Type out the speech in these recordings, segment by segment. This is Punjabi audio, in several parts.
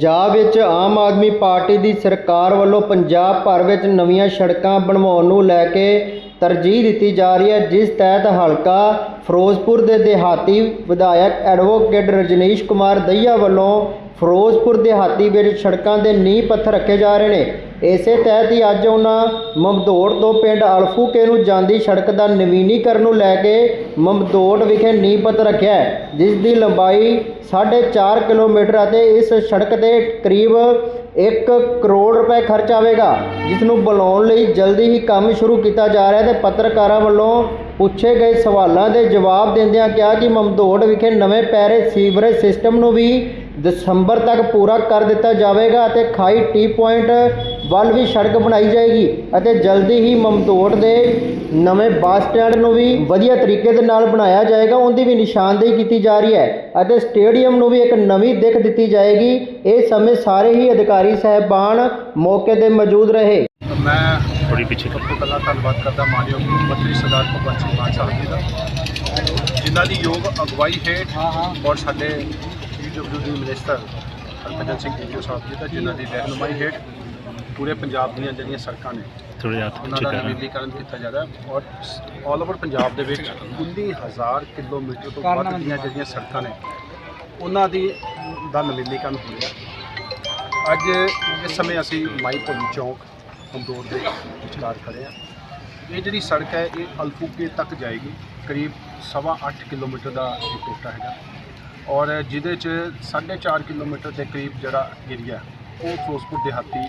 ਪੰਜਾਬ ਵਿੱਚ ਆਮ ਆਦਮੀ ਪਾਰਟੀ ਦੀ ਸਰਕਾਰ ਵੱਲੋਂ ਪੰਜਾਬ ਭਰ ਵਿੱਚ ਨਵੀਆਂ ਸੜਕਾਂ ਬਣਵਾਉਣ ਨੂੰ ਲੈ ਕੇ ਤਰਜੀਹ ਦਿੱਤੀ ਜਾ ਰਹੀ ਹੈ, ਜਿਸ ਤਹਿਤ ਹਲਕਾ ਫਿਰੋਜ਼ਪੁਰ ਦੇ ਦਿਹਾਤੀ ਵਿਧਾਇਕ ਐਡਵੋਕੇਟ ਰਜਨੀਸ਼ ਕੁਮਾਰ ਦਹੀਆ ਵੱਲੋਂ ਫਿਰੋਜ਼ਪੁਰ ਦਿਹਾਤੀ ਵਿੱਚ ਸੜਕਾਂ ਦੇ ਨੀਂਹ ਪੱਥਰ ਰੱਖੇ ਜਾ ਰਹੇ ਨੇ। ਇਸੇ ਤਹਿਤ ਹੀ ਅੱਜ ਉਹਨਾਂ ਮਮਦੋੜ ਤੋਂ ਪਿੰਡ ਅਲਫੂਕੇ ਨੂੰ ਜਾਂਦੀ ਸੜਕ ਦਾ ਨਵੀਨੀਕਰਨ ਨੂੰ ਲੈ ਕੇ ਮਮਦੋਟ ਵਿਖੇ ਨੀਂਹ ਪੱਥਰ ਰੱਖਿਆ ਹੈ, ਜਿਸ ਦੀ ਲੰਬਾਈ 4.5 ਕਿਲੋਮੀਟਰ ਅਤੇ ਇਸ ਸੜਕ ਤੇ ਕਰੀਬ 1 ਕਰੋੜ ਰੁਪਏ ਖਰਚ ਆਵੇਗਾ, ਜਿਸ ਨੂੰ ਬਣਾਉਣ ਲਈ ਜਲਦੀ ਹੀ ਕੰਮ ਸ਼ੁਰੂ ਕੀਤਾ ਜਾ ਰਿਹਾ ਹੈ ਤੇ ਪੱਤਰਕਾਰਾਂ ਵੱਲੋਂ ਪੁੱਛੇ ਗਏ ਸਵਾਲਾਂ ਦੇ ਜਵਾਬ ਦਿੰਦਿਆਂ ਕਿਹਾ ਕਿ ਮਮਦੋੜ ਵਿਖੇ ਨਵੇਂ ਪੈਰੇ ਸੀਵਰੇਜ ਸਿਸਟਮ ਨੂੰ ਵੀ ਦਸੰਬਰ ਤੱਕ ਪੂਰਾ ਕਰ ਦਿੱਤਾ ਜਾਵੇਗਾ ਅਤੇ ਖਾਈ ਟੀ ਪੁਆਇੰਟ ਵੱਲ ਵੀ ਸੜਕ ਬਣਾਈ ਜਾਏਗੀ ਅਤੇ ਜਲਦੀ ਹੀ ਮਮਦੋੜ ਦੇ ਨਵੇਂ ਬੱਸ ਸਟੈਂਡ ਨੂੰ ਵੀ ਵਧੀਆ ਤਰੀਕੇ ਦੇ ਨਾਲ ਬਣਾਇਆ ਜਾਏਗਾ। ਉਹਦੀ ਵੀ ਨਿਸ਼ਾਨਦੇਹੀ ਕੀਤੀ ਜਾ ਰਹੀ ਹੈ ਅਤੇ ਸਟੇਡੀਅਮ ਨੂੰ ਵੀ ਇੱਕ ਨਵੀਂ ਦਿੱਖ ਦਿੱਤੀ ਜਾਏਗੀ। ਇਹ ਸਮੇਂ ਸਾਰੇ ਹੀ ਅਧਿਕਾਰੀ ਸਹਿਬਾਨ ਮੌਕੇ ਤੇ ਮੌਜੂਦ ਰਹੇ। ਮੈਂ ਥੋੜੀ ਪਿੱਛੇ ਸਭ ਤੋਂ ਪਹਿਲਾਂ ਧੰਨਵਾਦ ਕਰਦਾ ਮਾਨਯੋਗ ਮੰਤਰੀ ਸਰਦਾਰ ਭਗਵੰਤ ਸਿੰਘ ਮਾਨ ਸਾਹਿਬ ਜੀ ਦਾ। ਜਿਨ੍ਹਾਂ ਦੀ ਯੋਗ ਅਗਵਾਈ ਹੇਠ ਔਰ ਸਾਡੇ ਪੀਡਬਲਯੂਡੀ ਮਿਨਿਸਟਰ ਹਰਭਜਨ ਸਿੰਘ ਜੀ ਸਾਹਿਬ ਜੀ ਦਾ, ਜਿਨ੍ਹਾਂ ਦੀ ਰਹਿਨੁਮਾਈ ਹੇਠ ਪੂਰੇ ਪੰਜਾਬ ਦੀਆਂ ਜਿਹੜੀਆਂ ਸੜਕਾਂ ਨੇ ਥੋੜੇ ਹੱਥ ਉਹਨਾਂ ਦਾ ਕਰ ਨਵੀਨੀਕਰਨ ਕੀਤਾ ਜਾ ਰਿਹਾ ਔਰ ਆਲ ਓਵਰ ਪੰਜਾਬ ਦੇ ਵਿੱਚ 19000 ਕਿਲੋਮੀਟਰ ਤੋਂ ਵੱਧ ਦੀਆਂ ਜਿਹੜੀਆਂ ਸੜਕਾਂ ਨੇ ਉਹਨਾਂ ਦੀ ਦਾ ਨਵੀਨੀਕਰਨ ਹੋ ਰਿਹਾ ਅੱਜ ਇਸ ਸਮੇਂ ਅਸੀਂ ਮਾਈ ਭੋਲੀ ਚੌਂਕ ਹਮਦੋਰ ਦੇ ਵਿਚਕਾਰ ਖੜੇ ਹਾਂ। ਇਹ ਜਿਹੜੀ ਸੜਕ ਹੈ ਇਹ ਅਲਫੂਕੇ ਤੱਕ ਜਾਏਗੀ ਕਰੀਬ ਸਵਾ ਅੱਠ ਕਿਲੋਮੀਟਰ ਦਾ ਇਹ ਟੋਟਾ ਹੈਗਾ। ਔਰ ਜਿਹਦੇ ਚ 4.5 ਕਿਲੋਮੀਟਰ ਦੇ ਕਰੀਬ ਜਿਹੜਾ ਏਰੀਆ ਉਹ ਫਿਰੋਜ਼ਪੁਰ ਦਿਹਾਤੀ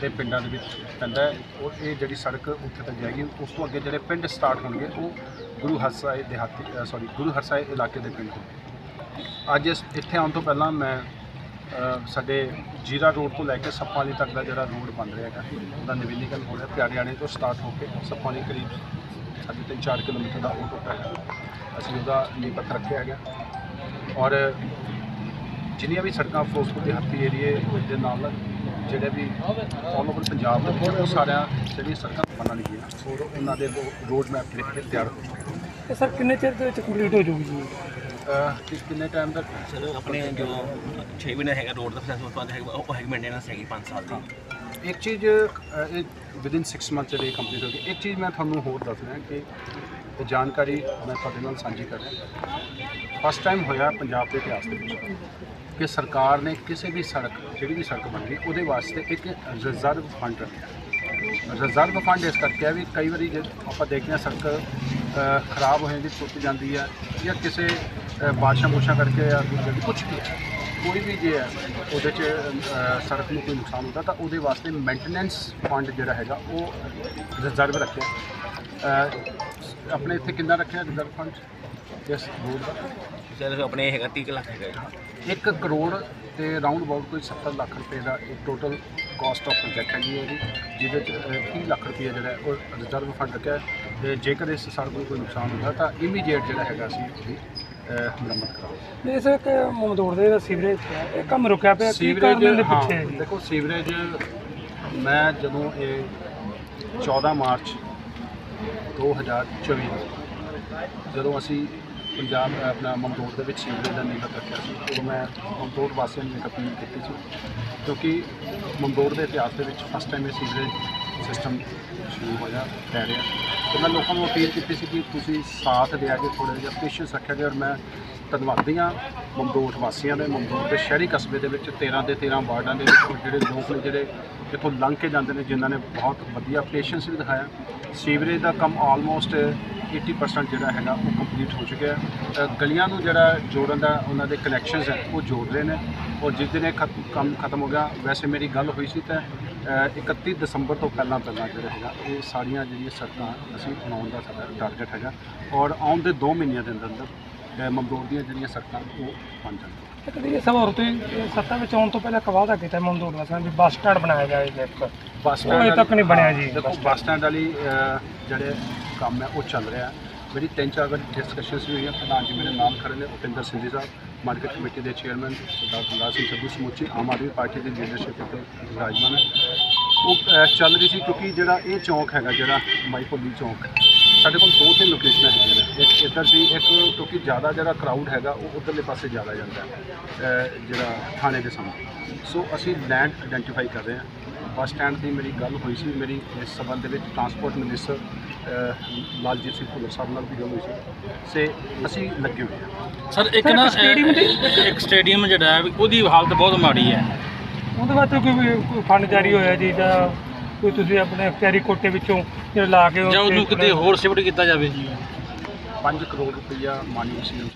ਦੇ ਪਿੰਡਾਂ ਦੇ ਵਿੱਚ ਪੈਂਦਾ ਹੈ। ਔਰ ਇਹ ਜਿਹੜੀ ਸੜਕ ਉੱਥੇ ਤੱਕ ਜਾਏਗੀ, ਉਸ ਤੋਂ ਅੱਗੇ ਜਿਹੜੇ ਪਿੰਡ ਸਟਾਰਟ ਹੋਣਗੇ, ਉਹ ਗੁਰੂ ਹਰਸਾਏ ਦਿਹਾਤੀ ਸੌਰੀ ਗੁਰੂ ਹਰਸਾਏ ਇਲਾਕੇ ਦੇ ਪਿੰਡ ਹੋਣਗੇ। ਅੱਜ ਇੱਥੇ ਆਉਣ ਤੋਂ ਪਹਿਲਾਂ ਮੈਂ ਸਾਡੇ ਜੀਰਾ ਰੋਡ ਤੋਂ ਲੈ ਕੇ ਸੱਪਾਲੀ ਤੱਕ ਦਾ ਜਿਹੜਾ ਰੋਡ ਬਣ ਰਿਹਾ ਹੈਗਾ, ਉਹਦਾ ਨਵੀਨੀਕਰਨ ਹੋ ਰਿਹਾ, ਪਿਆਰਿਆਣੇ ਤੋਂ ਸਟਾਰਟ ਹੋ ਕੇ ਸੱਪਾਲੀ ਕਰੀਬ ਸਾਢੇ ਤਿੰਨ 4 ਕਿਲੋਮੀਟਰ ਦਾ ਉਹ ਟੋਟਾ ਹੈ। ਅਸੀਂ ਉਹਦਾ ਨੀਂਹ ਪੱਥਰ ਰੱਖਿਆ ਹੈਗਾ। ਔਰ ਜਿੰਨੀਆਂ ਵੀ ਸੜਕਾਂ ਫਿਰੋਜ਼ਪੁਰ ਦੇ ਹੱਥੀ ਏਰੀਏ ਦੇ ਨਾਲ ਜਿਹੜੇ ਵੀ ਆਲ ਓਵਰ ਪੰਜਾਬ ਦੇ ਵਿੱਚ ਉਹ ਸਾਰਿਆਂ ਜਿਹੜੀਆਂ ਸੜਕਾਂ ਬਣਨਗੀਆਂ ਔਰ ਉਹਨਾਂ ਦੇ ਰੋਡ ਮੈਪ ਲਿਖ ਕੇ ਤਿਆਰ ਹੋ ਚੁੱਕੇ ਇਹ ਸਰ ਕਿੰਨੇ ਚਿਰ ਦੇ ਵਿੱਚ ਕੰਪਲੀਟ ਹੋ ਜਾਊਗੀ ਜੀ? ਅਹ ਕਿ ਕਿੰਨੇ ਟਾਈਮ ਤੱਕ? ਸਰ ਆਪਣੇ ਜੋ 6 ਮਹੀਨੇ ਹੈਗਾ ਰੋਡ ਦਾ ਪ੍ਰੋਸੈਸ ਉਸ ਤੋਂ ਬਾਅਦ ਹੈਗਾ ਉਹ ਹੈਗੀ ਮੇਨਟੇਨੈਂਸ ਹੈਗੀ 5 ਸਾਲ ਦੀ। ਇੱਕ ਚੀਜ਼ ਇਹ ਵਿਦਿਨ 6 ਮੰਥ ਜਿਹੜੀ ਕੰਪਲੀਟ ਹੋ ਗਈ। ਇੱਕ ਚੀਜ਼ ਮੈਂ ਤੁਹਾਨੂੰ ਹੋਰ ਦੱਸ ਰਿਹਾ ਕਿ ਇਹ ਜਾਣਕਾਰੀ ਮੈਂ ਤੁਹਾਡੇ ਨਾਲ ਸਾਂਝੀ ਕਰ ਰਿਹਾ। ਫਸਟ ਟਾਈਮ ਹੋਇਆ ਪੰਜਾਬ ਦੇ ਇਤਿਹਾਸ ਦੇ ਵਿੱਚ ਕਿ ਸਰਕਾਰ ਨੇ ਕਿਸੇ ਵੀ ਸੜਕ ਜਿਹੜੀ ਵੀ ਸੜਕ ਬਣ ਉਹਦੇ ਵਾਸਤੇ ਇੱਕ ਰਿਜ਼ਰਵ ਫੰਡ ਰੱਖਿਆ। ਰਿਜ਼ਰਵ ਫੰਡ ਇਸ ਕਰਕੇ ਹੈ ਵੀ ਕਈ ਵਾਰੀ ਜੇ ਆਪਾਂ ਦੇਖਦੇ ਹਾਂ ਸੜਕ ਖਰਾਬ ਹੋ ਜਾਂਦੀ ਟੁੱਟ ਜਾਂਦੀ ਹੈ ਜਾਂ ਕਿਸੇ ਅਹ, ਬਾਰਿਸ਼ਾਂ ਬੂਸ਼ਾਂ ਕਰਕੇ ਜਾਂ ਦੂਜੇ ਕੁਝ ਵੀ ਹੈ ਕੋਈ ਵੀ ਜੇ ਹੈ ਉਹਦੇ 'ਚ ਸੜਕ ਨੂੰ ਕੋਈ ਨੁਕਸਾਨ ਹੁੰਦਾ ਤਾਂ ਉਹਦੇ ਵਾਸਤੇ ਮੇਨਟੇਨੈਂਸ ਫੰਡ ਜਿਹੜਾ ਹੈਗਾ ਉਹ ਰਿਜ਼ਰਵ ਰੱਖਿਆ। ਆਪਣੇ ਇੱਥੇ ਕਿੰਨਾ ਰੱਖਿਆ ਰਿਜ਼ਰਵ ਫੰਡ? ਆਪਣੇ ਹੈਗਾ 30 ਕੁ ਲੱਖ ਹੈਗਾ ਜੀ। 1 ਕਰੋੜ ਤੇ ਰਾਉਂਡ ਅਬਾਊਟ ਕੋਈ 70 ਲੱਖ ਰੁਪਏ ਦਾ ਇੱਕ ਟੋਟਲ ਕਾਸਟ ਆਫ ਪ੍ਰੋਜੈਕਟ ਹੈਗੀ ਹੈ ਉਹਦੀ ਜਿਹਦੇ ਚ ਅਹ, 30 ਲੱਖ ਰੁਪਏ ਜਿਹੜਾ ਹੈ ਉਹ ਰਿਜ਼ਰਵ ਫੰਡ ਰੱਖਿਆ ਹੈ। ਤੇ ਜੇਕਰ ਇਸ ਸੜਕ ਨੂੰ ਕੋਈ ਨੁਕਸਾਨ ਹੁੰਦਾ ਤਾਂ ਇਮੀਡੀਏਟ ਜਿਹੜਾ ਹੈਗਾ ਅਸੀਂ ਉਹਦੀ ਮੁਰੰਮਤ ਇੱਕ ਮਮਦੋੜ ਦੇ ਸੀਵਰੇਜ ਹੈ। ਇਹ ਕੰਮ ਰੁਕਿਆ ਪਿਆ ਕੀ ਕਾਰਨ ਸੀਵਰੇਜ ਦੇ ਪਿੱਛੇ ਹੈ ਜੀ? ਦੇਖੋ ਸੀਵਰੇਜ ਮੈਂ ਜਦੋਂ ਇਹ 14 ਮਾਰਚ 2024 ਨੂੰ ਜਦੋਂ ਅਸੀਂ ਪੰਜਾਬ ਆਪਣਾ ਮਮਦੋੜ ਦੇ ਵਿੱਚ ਸੀਵਰੇਜ ਦਾ ਨਿਗਮ ਰੱਖਿਆ ਸੀ, ਉਦੋਂ ਮੈਂ ਮਮਦੋੜ ਵਾਸੀਆਂ ਨੂੰ ਇੱਕ ਅਪੀਲ ਕੀਤੀ ਸੀ, ਕਿਉਂਕਿ ਮਮਦੋੜ ਦੇ ਇਤਿਹਾਸ ਦੇ ਵਿੱਚ ਫਸਟ ਟਾਈਮ ਇਹ ਸੀਵਰੇਜ ਸਿਸਟਮ ਸ਼ੁਰੂ ਹੋਇਆ, ਪੈ ਰਿਹਾ। ਤੇ ਮੈਂ ਲੋਕਾਂ ਨੂੰ ਅਪੀਲ ਕੀਤੀ ਸੀ ਕਿ ਤੁਸੀਂ ਸਾਥ ਦਿਆ ਕੇ ਥੋੜ੍ਹਾ ਜਿਹਾ ਪੇਸ਼ੈਂਸ ਰੱਖਿਆ ਜੇ, ਔਰ ਮੈਂ ਧੰਨਵਾਦੀ ਹਾਂ ਮਮਦੋੜ ਵਾਸੀਆਂ ਦੇ ਮਮਦੋੜ ਦੇ ਸ਼ਹਿਰੀ ਕਸਬੇ ਦੇ ਵਿੱਚ 13 ਦੇ 13 ਵਾਰਡਾਂ ਦੇ ਵਿੱਚ ਜਿਹੜੇ ਲੋਕ ਨੇ, ਜਿਹੜੇ ਇੱਥੋਂ ਲੰਘ ਕੇ ਜਾਂਦੇ ਨੇ, ਜਿਨ੍ਹਾਂ ਨੇ ਬਹੁਤ ਵਧੀਆ ਪੇਸ਼ੈਂਸ ਵੀ ਦਿਖਾਇਆ। ਸੀਵਰੇਜ ਦਾ ਕੰਮ ਆਲਮੋਸਟ 80% ਜਿਹੜਾ ਹੈਗਾ, ਉਹ ਕੰਪਲੀਟ ਹੋ ਚੁੱਕਿਆ ਹੈ। ਗਲੀਆਂ ਨੂੰ ਜਿਹੜਾ ਜੋੜਨ ਦਾ ਉਹਨਾਂ ਦੇ ਕਨੈਕਸ਼ਨਸ ਹੈ, ਉਹ ਜੋੜ ਰਹੇ ਨੇ। ਔਰ ਜਿਸ ਦਿਨ ਇਹ ਖਤ- ਕੰਮ ਖਤਮ ਹੋ ਗਿਆ, ਵੈਸੇ ਮੇਰੀ ਗੱਲ ਹੋਈ ਸੀ ਤਾਂ 31 ਦਸੰਬਰ ਤੋਂ ਪਹਿਲਾਂ ਪਹਿਲਾਂ ਜਿਹੜਾ ਹੈਗਾ ਇਹ ਸਾਰੀਆਂ ਜਿਹੜੀਆਂ ਸੜਕਾਂ ਅਸੀਂ ਬਣਾਉਣ ਦਾ ਸਾਡਾ ਟਾਰਗੇਟ ਹੈਗਾ ਔਰ ਆਉਣ ਦੇ 2 ਮਹੀਨਿਆਂ ਦੇ ਅੰਦਰ ਅੰਦਰ ਮਮਦੋੜ ਦੀਆਂ ਜਿਹੜੀਆਂ ਸੜਕਾਂ ਉਹ ਬਣ ਜਾਣਗੀਆਂ। ਇੱਕ ਦੀ ਸਭ ਹੋਰ ਤੋਂ ਸੱਤਾ ਵਿੱਚ ਆਉਣ ਤੋਂ ਪਹਿਲਾਂ ਇੱਕ ਵਾਅਦਾ ਕੀਤਾ ਮਮਦੋੜ ਵਾਸੀਆਂ ਨੇ ਵੀ ਬੱਸ ਸਟੈਂਡ ਬਣਾਇਆ ਜਾਏਗਾ ਇੱਕ। ਬੱਸ ਅਜੇ ਤੱਕ ਨਹੀਂ ਬਣਿਆ ਜੀ। ਦੇਖੋ ਬੱਸ ਸਟੈਂਡ ਵਾਲੀ ਜਿਹੜੇ ਕੰਮ ਹੈ ਉਹ ਚੱਲ ਰਿਹਾ। ਮੇਰੀ ਤਿੰਨ ਚਾਰ ਵਾਰ ਡਿਸਕਸ਼ਨਸ ਵੀ ਹੋਈਆਂ ਪ੍ਰਧਾਨ ਜੀ ਮੇਰੇ ਨਾਲ ਖੜੇ ਨੇ ਉਪਿੰਦਰ ਸਿੰਘ ਜੀ ਸਾਹਿਬ ਮਾਰਕੀਟ ਕਮੇਟੀ ਦੇ ਚੇਅਰਮੈਨ ਸਰਦਾਰ ਬਲਰਾਜ ਸਿੰਘ ਸਿੱਧੂ ਸਮੁੱਚੀ ਆਮ ਆਦਮੀ ਪਾਰਟੀ ਦੀ ਲੀਡਰਸ਼ਿਪ ਉੱਤੇ ਵਿਰਾਜਮਾਨ ਹੈ ਉਹ ਚੱਲ ਰਹੀ ਸੀ ਕਿਉਂਕਿ ਜਿਹੜਾ ਇਹ ਚੌਂਕ ਹੈਗਾ, ਜਿਹੜਾ ਮਾਈ ਭੋਲੀ ਚੌਂਕ, ਸਾਡੇ ਕੋਲ ਦੋ ਤਿੰਨ ਲੋਕੇਸ਼ਨਾਂ ਹੈਗੀਆਂ ਨੇ। ਇੱਕ ਇੱਧਰ ਸੀ, ਇੱਕ ਕਿਉਂਕਿ ਜ਼ਿਆਦਾ ਜਿਹੜਾ ਕਰਾਊਡ ਹੈਗਾ, ਉਹ ਉਧਰਲੇ ਪਾਸੇ ਜ਼ਿਆਦਾ ਜਾਂਦਾ ਹੈ ਜਿਹੜਾ ਥਾਣੇ ਦੇ ਸਾਹਮਣੇ। ਸੋ ਅਸੀਂ ਲੈਂਡ ਆਇਡੈਂਟੀਫਾਈ ਕਰ ਰਹੇ ਹਾਂ। ਬੱਸ ਸਟੈਂਡ ਦੀ ਮੇਰੀ ਗੱਲ ਹੋਈ ਸੀ, ਮੇਰੀ ਇਸ ਸੰਬੰਧ ਦੇ ਵਿੱਚ ਟਰਾਂਸਪੋਰਟ ਮਿਨਿਸਟਰ ਲਾਲਜੀਤ ਸਿੰਘ ਭੁੱਲਰ ਸਾਹਿਬ ਨਾਲ ਵੀ ਗੱਲ ਹੋਈ ਸੀ। ਸੇ ਅਸੀਂ ਲੱਗੇ ਹੋਏ ਹਾਂ। ਸਰ ਇੱਕ ਨਾ ਇੱਕ ਸਟੇਡੀਅਮ ਦੀ- ਇੱਕ- ਸਟੇਡੀਅਮ ਜਿਹੜਾ ਹੈ ਉਹਦੀ ਹਾਲਤ ਬਹੁਤ ਮਾੜੀ ਹੈ। ਉਹਦੇ ਵਾਸਤੇ ਕੋਈ ਕੋਈ ਫੰਡ ਜਾਰੀ ਹੋਇਆ ਜੀ ਜਾਂ ਕੋਈ ਤੁਸੀਂ ਆਪਣੇ ਅਖਤਿਆਰੀ ਕੋਟੇ ਵਿੱਚੋਂ ਜਿਹੜਾ ਲਾ ਕੇ ਜਾਂ ਉਹਨੂੰ ਕਿਤੇ ਹੋਰ ਸ਼ਿਫਟ ਕੀਤਾ ਜਾਵੇ। 5 ਕਰੋੜ ਰੁਪਈਆ ਮਾਨਯੋਗ ਸੀ